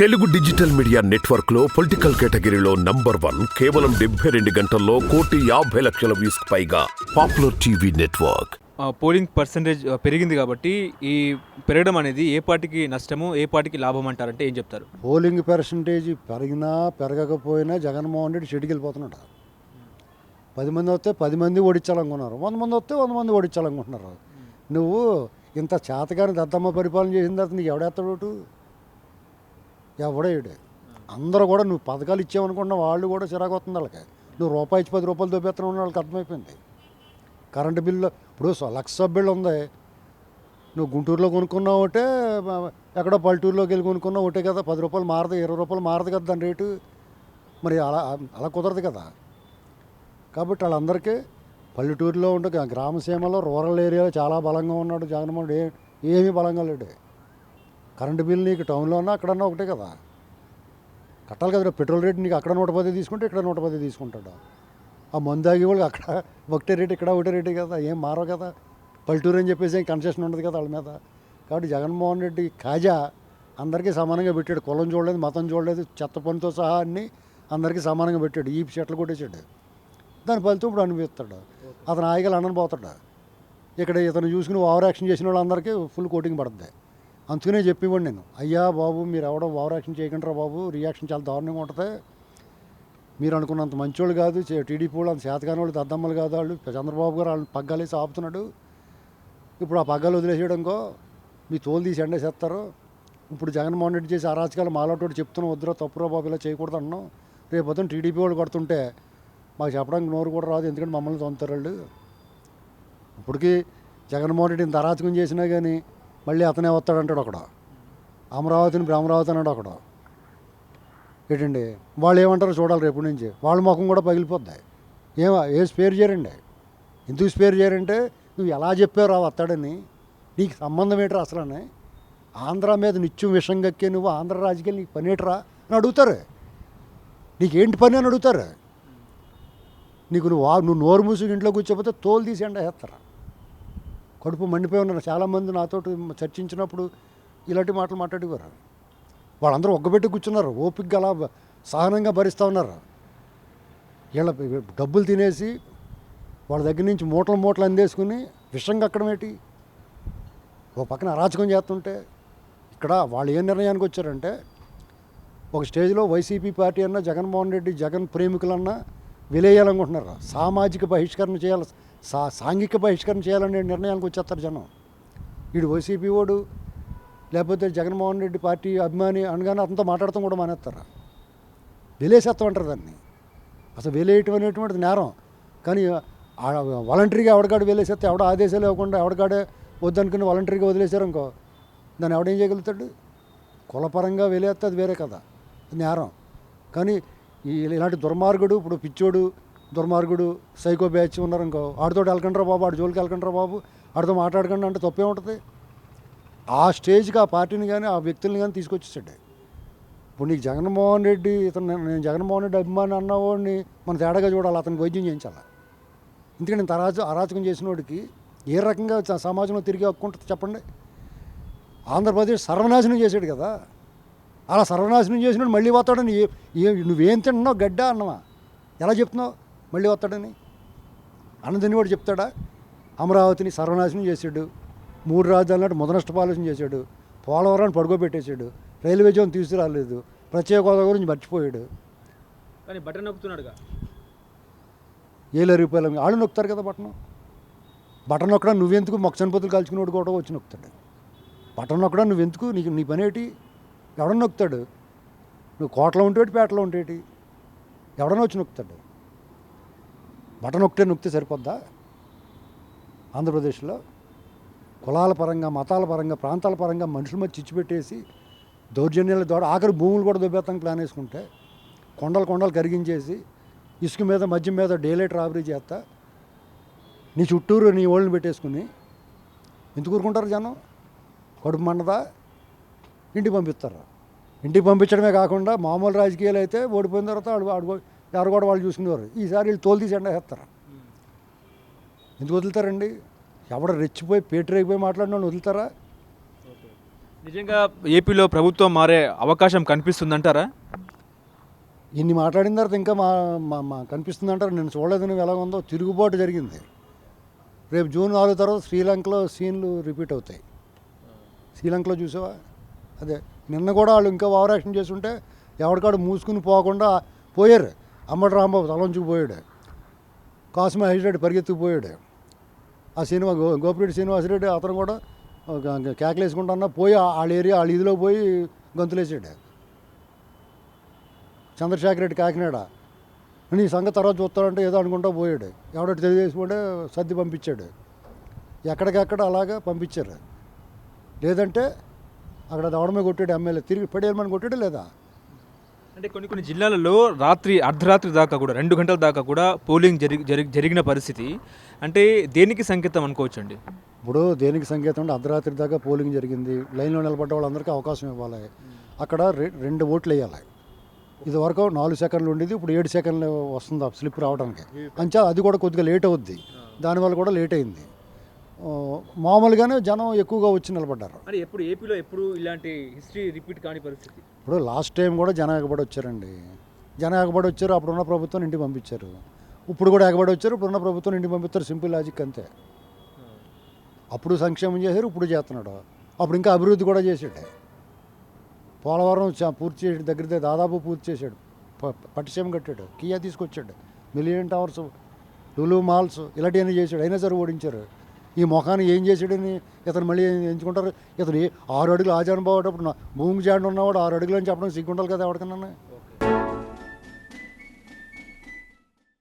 Telugu digital media నెట్వర్క్లో political కేటగిరీలో number one కేవలం డెబ్బై రెండు గంటల్లో కోటి యాభై లక్షల వ్యూస్ పైగా popular TV network. Polling percentage పెరిగింది కాబట్టి ఈ పెరగడం అనేది ఏ పార్టీకి నష్టము ఏ పార్టీకి లాభం అంటారంటే ఏం చెప్తారు? పోలింగ్ పర్సంటేజ్ పెరిగినా పెరగకపోయినా జగన్మోహన్ రెడ్డి షెడ్కి వెళ్ళిపోతున్నాడు. పది మంది వస్తే పది మంది ఓడించాలనుకున్నారు వంద మంది వస్తే వంద మంది ఓడించాలనుకుంటున్నారు. నువ్వు ఇంత చేతగాని దద్దమ్మ పరిపాలన చేసిన తర్వాత నీకు ఎవడేస్తాడు ఎవడేడు అందరూ కూడా నువ్వు పథకాలు ఇచ్చావనుకున్న వాళ్ళు కూడా చిరాకు వస్తుంది వాళ్ళకి. నువ్వు రూపాయి ఇచ్చి పది రూపాయలు దొబ్బెత్తనం ఉన్న వాళ్ళకి అర్థమైపోయింది. కరెంటు బిల్లు ఇప్పుడు స- లక్ష బిల్లు ఉంది. నువ్వు గుంటూరులో కొనుక్కున్నావు ఒకటే ఎక్కడో పల్లెటూరులోకి వెళ్ళి కొనుక్కున్నావు ఒకటే కదా పది రూపాయలు మారదు ఇరవై రూపాయలు మారదు కదా దాని రేటు. మరి అలా అలా కుదరదు కదా. కాబట్టి వాళ్ళందరికీ పల్లెటూరులో ఉండే గ్రామ గ్రామసీమలో రూరల్ ఏరియాలో చాలా బలంగా ఉన్నాడు జగన్మోహన్ ఏ ఏమీ బలంగా లేడు. కరెంటు బిల్ నీకు టౌన్లో ఉన్నా అక్కడన్నా ఒకటే కదా. కట్టాలి కదా పెట్రోల్ రేట్ నీకు అక్కడ నూట పది తీసుకుంటే ఇక్కడ నూట పది తీసుకుంటాడు. ఆ మందు ఆగి వాళ్ళకి అక్కడ ఒకటే రేటు ఇక్కడ ఒకటే రేటే కదా ఏం మారవు కదా. పల్లెటూరు అని చెప్పేసి ఏం కన్సెషన్ ఉండదు కదా వాళ్ళ మీద. కాబట్టి జగన్మోహన్ రెడ్డి కాజా అందరికీ సమానంగా పెట్టాడు. కులం చూడలేదు మతం చూడలేదు చెత్త పనితో సహా అన్ని అందరికీ సమానంగా పెట్టాడు. ఈ చెట్లు కొట్టేసాడు దాని ఫలితం ఇప్పుడు అనిపిస్తాడు అతను హాయిగా లండన్ పోతాడు. ఇక్కడ ఇతను చూసుకుని ఓవర్ యాక్షన్ చేసిన వాళ్ళందరికీ ఫుల్ కోటింగ్ పడుతుంది అందుకనే చెప్పేవాడు నేను. అయ్యా బాబు మీరు ఎవడో ఓవరాక్షన్ చేయకుండా బాబు రియాక్షన్ చాలా దారుణంగా ఉంటుంది. మీరు అనుకున్నంత మంచోళ్ళు కాదు టీడీపీ వాళ్ళు అంత శాతకాని వాళ్ళు దద్దమ్మలు కాదు వాళ్ళు. చంద్రబాబు గారు వాళ్ళని పగ్గాలేసి ఆపుతున్నాడు. ఇప్పుడు ఆ పగ్గాలు వదిలేసేయడంకో మీ తోలు తీసి ఎండేసేస్తారు ఇప్పుడు జగన్మోహన్ రెడ్డి చేసి అరాచకాలు మాలోటోడు చెప్తున్నాం వద్దురా తప్పురా బాబు ఇలా చేయకూడదు అన్నాం. రేపు పొద్దున టీడీపీ వాళ్ళు కొడుతుంటే మాకు చెప్పడానికి నోరు కూడా రాదు ఎందుకంటే మమ్మల్ని తొంతారు వాళ్ళు ఇప్పటికీ జగన్మోహన్ రెడ్డి ఇంత అరాచకం చేసినా కానీ మళ్ళీ అతనే వస్తాడంటాడు ఒకడు అమరావతిని అమరావతి అన్నాడు ఒకడు ఏంటండి? వాళ్ళు ఏమంటారో చూడాలి రేపు నుంచి. వాళ్ళ ముఖం కూడా పగిలిపోద్ది. ఏమో? ఏ స్పేర్ చేయరండి? ఎందుకు స్పేర్ చేయరంటే నువ్వు ఎలా చెప్పావు వస్తాడని. నీకు సంబంధం ఏంట్రా అసలని? ఆంధ్ర మీద నిత్యం విషం కక్కే నువ్వు ఆంధ్ర రాజకీయాలు నీకు పని అని అడుగుతారు. నీకేంటి పని అని అడుగుతారు. నీకు నువ్వు నువ్వు నోరు మూసుకు ఇంట్లో కూర్చోపోతే తోలు తీసి ఎండ వేస్తారా. కడుపు మండిపోయి ఉన్నారు. చాలామంది నాతో చర్చించినప్పుడు ఇలాంటి మాటలు మాట్లాడేవారు. వాళ్ళందరూ ఒగ్గబెట్టి కూర్చున్నారు. ఓపికగా అలా సహనంగా భరిస్తూ ఉన్నారు. వీళ్ళ డబ్బులు తినేసి వాళ్ళ దగ్గర నుంచి మూటలు మూటలు అందేసుకుని విషం కక్కడం ఏంటి? ఓ పక్కన అరాచకం చేస్తుంటే ఇక్కడ వాళ్ళు ఏ నిర్ణయానికి వచ్చారంటే ఒక స్టేజ్లో వైసీపీ పార్టీ అన్నా జగన్మోహన్ రెడ్డి జగన్ ప్రేమికులన్నా విలేయాలనుకుంటున్నారు. సామాజిక బహిష్కరణ చేయాలి. సా సాంఘిక బహిష్కరణ చేయాలనే నిర్ణయానికి వచ్చేస్తారు జనం. వీడు వైసీపీ వాడు లేకపోతే జగన్మోహన్ రెడ్డి పార్టీ అభిమాని అనగానే అతనితో మాట్లాడతాం కూడా మానేస్తారు. వెలేసేస్తాం అంటారు దాన్ని. అసలు వెలేయటం అనేటువంటిది నేరం. కానీ వాలంటరీగా ఎవడగాడు వెలేసేస్తే ఎవడ ఆదేశాలు ఇవ్వకుండా ఎవడగాడే వద్దనుకుని వాలంటరీగా వదిలేశారు అనుకో దాన్ని ఎవడేం చేయగలుగుతాడు? కులపరంగా వెలేస్తే అది వేరే కదా నేరం. కానీ ఈ ఇలాంటి దుర్మార్గుడు ఇప్పుడు పిచ్చోడు దుర్మార్గుడు సైకో బ్యాచ్ ఉన్నారు ఇంకో ఆడితో వెళ్ళకండ్రా బాబు ఆడు జోలికి వెళ్ళకండ్రా బాబు ఆడితో మాట్లాడకండి అంటే తప్పే ఉంటుంది. ఆ స్టేజ్కి ఆ పార్టీని కానీ ఆ వ్యక్తుల్ని కానీ తీసుకొచ్చేసాడు. ఇప్పుడు నీకు జగన్మోహన్ రెడ్డి ఇతను నేను- జగన్మోహన్ రెడ్డి అభిమాని అన్నవాడిని మన తేడాగా చూడాలి అతనికి వైద్యం చేయించాలి? ఎందుకంటే నేను అరాచ అరాచకం చేసిన వాడికి ఏ రకంగా సమాజంలో తిరిగి హక్కుంటుంది చెప్పండి? ఆంధ్రప్రదేశ్ సర్వనాశనం చేశాడు కదా. అలా సర్వనాశనం చేసినాడు మళ్ళీ పోతాడని ఏ ఏ నువ్వేం తింటున్నావు గడ్డ అన్నమా ఎలా చెప్తున్నావు? మళ్ళీ వస్తాడని? అన్నదని వాడు చెప్తాడా? అమరావతిని సర్వనాశనం చేశాడు. మూడు రాజధానులు అంటే ముదనష్టపాలన చేశాడు. పోలవరాన్ని పడుకోబెట్టేశాడు. రైల్వే జోన్ తీసుకురాలేదు. ప్రత్యేక హోదా గురించి మర్చిపోయాడు. కానీ బటన్ నొక్కుతున్నాడుగా. ఏళ్ళ రూపాయలు వాళ్ళు నొక్కుతారు కదా బటన్? బటన్ నొక్కడా నువ్వెందుకు మొక్క చనిపోతులు కాల్చుకునేవాడు కూడా వచ్చి నొక్కుతాడు. బటన్ నొక్కడా నువ్వెందుకు? నీకు నీ పని ఏంటి ఎవడన్నా నొక్కుతాడు. నువ్వు కోటలో ఉంటేటి పేటలో ఉంటేటి? ఎవడన్నా వచ్చి నొక్కుతాడు. బటన్ నొక్కితే నొక్కితే సరిపోద్దా? ఆంధ్రప్రదేశ్లో కులాల పరంగా మతాల పరంగా ప్రాంతాల పరంగా మనుషుల మధ్య చిచ్చుపెట్టేసి దౌర్జన్యాల ద్వారా ఆఖరి భూములు కూడా దుబ్బేస్తానికి ప్లాన్ వేసుకుంటే కొండలు కొండలు కరిగించేసి ఇసుక మీద మద్యం మీద డేలైట్ రాబరీ చేస్తా నీ చుట్టూరు నీ ఓళ్ళని పెట్టేసుకుని ఎందుకు ఊరుకుంటారు జనం? కడుపు మండదా? ఇంటికి పంపిస్తారు? ఇంటికి పంపించడమే కాకుండా మామూలు రాజకీయాలు అయితే ఓడిపోయిన తర్వాత ఆడు వాడు ఎవరు కూడా వాళ్ళు చూసుకునేవారు. ఈసారి వీళ్ళు తోలు తీసి ఎండ వేస్తారు. ఎందుకు వదులుతారండి? ఎవడ రెచ్చిపోయి పేటరేగిపోయి మాట్లాడిన వాళ్ళు వదులుతారా? నిజంగా ఏపీలో ప్రభుత్వం మారే అవకాశం కనిపిస్తుందంటారా? ఇన్ని మాట్లాడిన తర్వాత ఇంకా మా మా మా కనిపిస్తుంది అంటారు నేను చూడలేదు నువ్వు ఎలా ఉందో. తిరుగుబాటు జరిగింది. రేపు జూన్ నాలుగు తర్వాత శ్రీలంకలో సీన్లు రిపీట్ అవుతాయి. శ్రీలంకలో చూసావా? అదే. నిన్న కూడా వాళ్ళు ఇంకా ఓవర్ యాక్షన్ చేస్తుంటే ఎవరికాడు మూసుకుని పోకుండా పోయారు. అమ్మడు రాంబాబు తలంచుకు పోయాడు. కాసు మహేష్ పరిగెత్తుకుపోయాడు ఆ సినిమా గో గోపిరెడ్డి శ్రీనివాసరెడ్డి అతను కూడా ఒక కేకలేసుకుంటున్నా పోయి వాళ్ళ ఏరియా వాళ్ళ ఇదిలో పోయి గంతులేసాడు చంద్రశేఖర్ రెడ్డి కాకినాడ. నీ సంగతి తర్వాత చూస్తాడంటే ఏదో అనుకుంటా పోయాడు. ఎవడో తెలియజేసుకుంటే సర్ది పంపించాడు. ఎక్కడికెక్కడ అలాగా పంపించారు. లేదంటే అక్కడ దవడమే కొట్టాడు ఎమ్మెల్యే. తిరిగి పడేయమని కొట్టాడు లేదా? అంటే కొన్ని కొన్ని జిల్లాలలో రాత్రి అర్ధరాత్రి దాకా కూడా రెండు గంటల దాకా కూడా పోలింగ్ జరిగి జరి- జరిగిన పరిస్థితి. అంటే దేనికి సంకేతం అనుకోవచ్చండి? ఇప్పుడు దేనికి సంకేతం అంటే అర్ధరాత్రి దాకా పోలింగ్ జరిగింది. లైన్లో నిలబడ్డ వాళ్ళందరికీ అవకాశం ఇవ్వాలి. అక్కడ రెండు ఓట్లు వేయాలి. ఇది వరకు నాలుగు సెకండ్లు ఉండేది ఇప్పుడు ఏడు సెకండ్లు వస్తుంది స్లిప్ రావడానికి. అంచా అది కూడా కొద్దిగా లేట్ అవుద్ది. దానివల్ల కూడా లేట్ అయింది. మామూలుగానే జనం ఎక్కువగా వచ్చి నిలబడ్డారు. ఎప్పుడు ఏపీలో ఎప్పుడు ఇలాంటి హిస్టరీ రిపీట్ కాని పరిస్థితి? ఇప్పుడు లాస్ట్ టైం కూడా జనం ఎగబడి వచ్చారండి జనం ఎగబడి వచ్చారు అప్పుడున్న ప్రభుత్వం ఇంటికి పంపించారు. ఇప్పుడు కూడా ఎగబడి వచ్చారు ఇప్పుడున్న ప్రభుత్వం ఇంటికి పంపిస్తారు సింపుల్ లాజిక్ అంతే. అప్పుడు సంక్షేమం చేశారు ఇప్పుడు చేస్తున్నాడు. అప్పుడు ఇంకా అభివృద్ధి కూడా చేసాడు పోలవరం పూర్తి చేసాడు దగ్గర దాదాపు పూర్తి చేశాడు. ప- పట్టిసీమ కట్టాడు కియా తీసుకొచ్చాడు. మిలియన్ టవర్స్ లులు మాల్స్ ఇలాంటివన్నీ చేశాడు. అయినా సరే ఓడించారు. ఈ మొఖాన్ని ఏం చేసాడని ఇతను మళ్ళీ ఎంచుకుంటారు. ఇతను ఆరు అడుగులు ఆచారం పోయేటప్పుడు నా భూమి జాండ్ ఉన్నవాడు ఆరు అడుగులు అని చెప్పడం సిగ్గుండాలి కదా ఎవరికన్నా